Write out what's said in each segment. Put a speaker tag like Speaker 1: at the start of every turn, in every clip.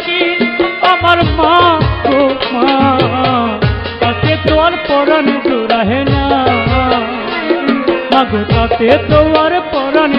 Speaker 1: আছি, আমার মা গো মা। তাতে তো আর পরাণ জোড়াহে না। মা গো, তাতে তো আর পরাণ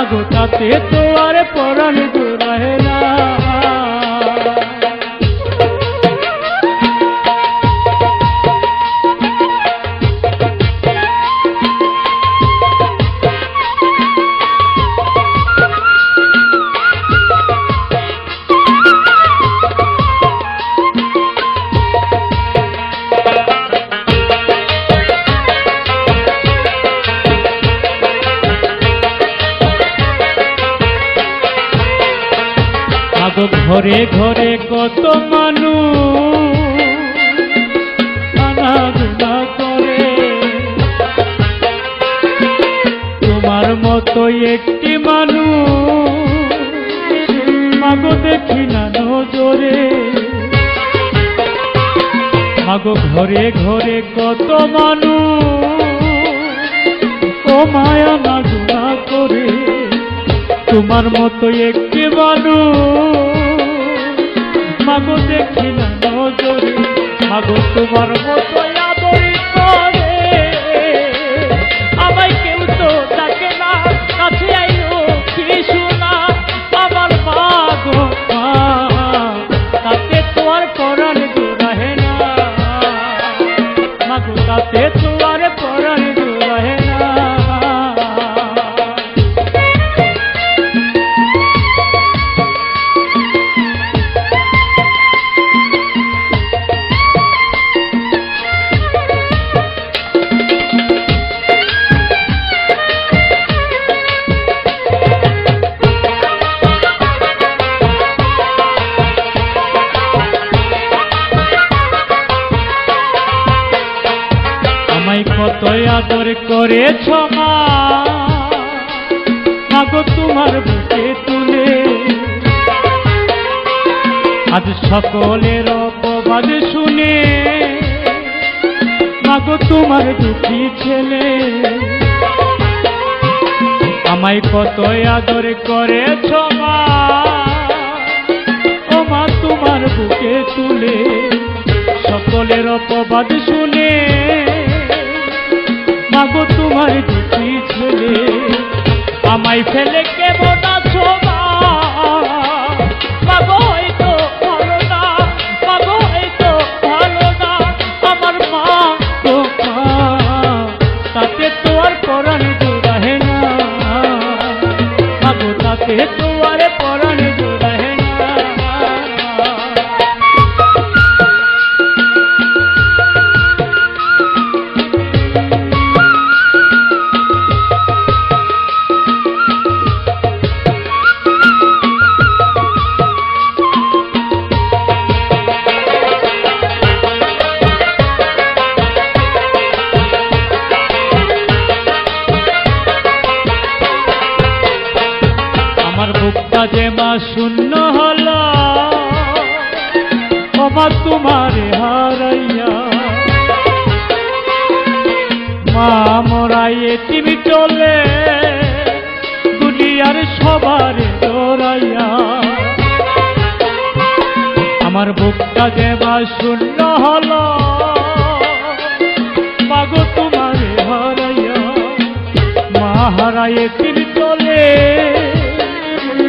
Speaker 1: মাগো তাতে আর পরাণ জুড়াহে না। ঘরে ঘরে কত মানুষ আনাগুনা করে। তোমার মতো একটি মানুষ মাগো দেখি না নজরে। মাগো ঘরে ঘরে কত মানুষ ও মায়া নাগুনা করে। তোমার মতো একটি মানুষ মাগো দেখি না নজরে। মাগো তোমার মতো আদরি করে। আমায় কেউ তো ডাকে না, কাছে আইও কি শোনা? আমার মা গো মা, তাতে তোমার পরাণ জোড়াহে না মাগো তাতে আদর করেছ মা। তোমার বুকে তুলে। আজ সকলের অপবাদ শুনে মাগো তোমার দুঃখী ছেলে। আমায় কত আদর করেছ মা। মা, তোমার বুকে তুলে। সকলের অপবাদ শুনে মাগো তোমার ছেলে। আমায় ফেলে শূন্য হলো। মা তোমারে হারাইয়া। মা মরাই তুমি চলে, দুনিয়ার সবার দৌড়াইয়া আমার বুকটা মা শূন্য হলো, মাগো তোমারে হারাইয়া। মা হারায়ে তিনি চলে।